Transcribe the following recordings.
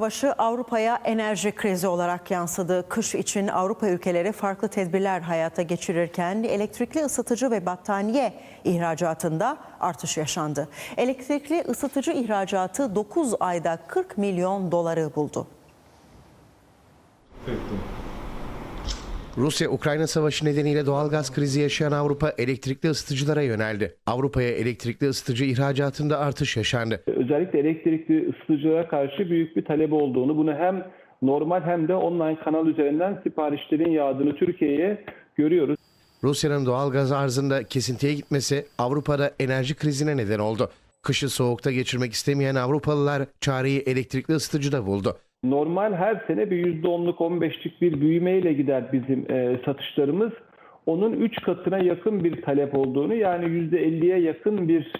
Savaşı Avrupa'ya enerji krizi olarak yansıdı. Kış için Avrupa ülkeleri farklı tedbirler hayata geçirirken elektrikli ısıtıcı ve battaniye ihracatında artış yaşandı. Elektrikli ısıtıcı ihracatı 9 ayda 40 milyon doları buldu. Rusya-Ukrayna savaşı nedeniyle doğalgaz krizi yaşayan Avrupa elektrikli ısıtıcılara yöneldi. Avrupa'ya elektrikli ısıtıcı ihracatında artış yaşandı. özellikle elektrikli ısıtıcılara karşı büyük bir talep olduğunu, bunu hem normal hem de online kanal üzerinden siparişlerin yağdığını Türkiye'ye görüyoruz. Rusya'nın doğalgaz arzında kesintiye gitmesi Avrupa'da enerji krizine neden oldu. Kışı soğukta geçirmek istemeyen Avrupalılar çareyi elektrikli ısıtıcıda buldu. Normal her sene bir %10'luk 15'lik bir büyümeyle gider bizim e, satışlarımız. Onun 3 katına yakın bir talep olduğunu yani %50'ye yakın bir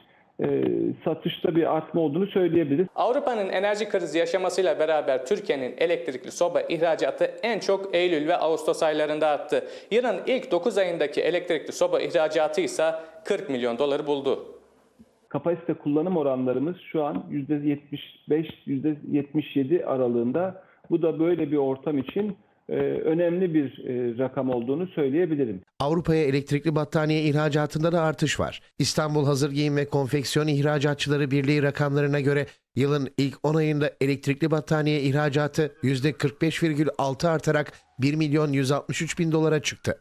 e, satışta bir artma olduğunu söyleyebiliriz. Avrupa'nın enerji krizi yaşamasıyla beraber Türkiye'nin elektrikli soba ihracatı en çok Eylül ve Ağustos aylarında arttı. Yılın ilk 9 ayındaki elektrikli soba ihracatı ise 40 milyon doları buldu. Kapasite kullanım oranlarımız şu an %75-%77 aralığında. Bu da böyle bir ortam için e, önemli bir e, rakam olduğunu söyleyebilirim. Avrupa'ya elektrikli battaniye ihracatında da artış var. İstanbul Hazır Giyim ve Konfeksiyon İhracatçıları Birliği rakamlarına göre yılın ilk 10 ayında elektrikli battaniye ihracatı %45,6 artarak 1 milyon 163 bin dolara çıktı.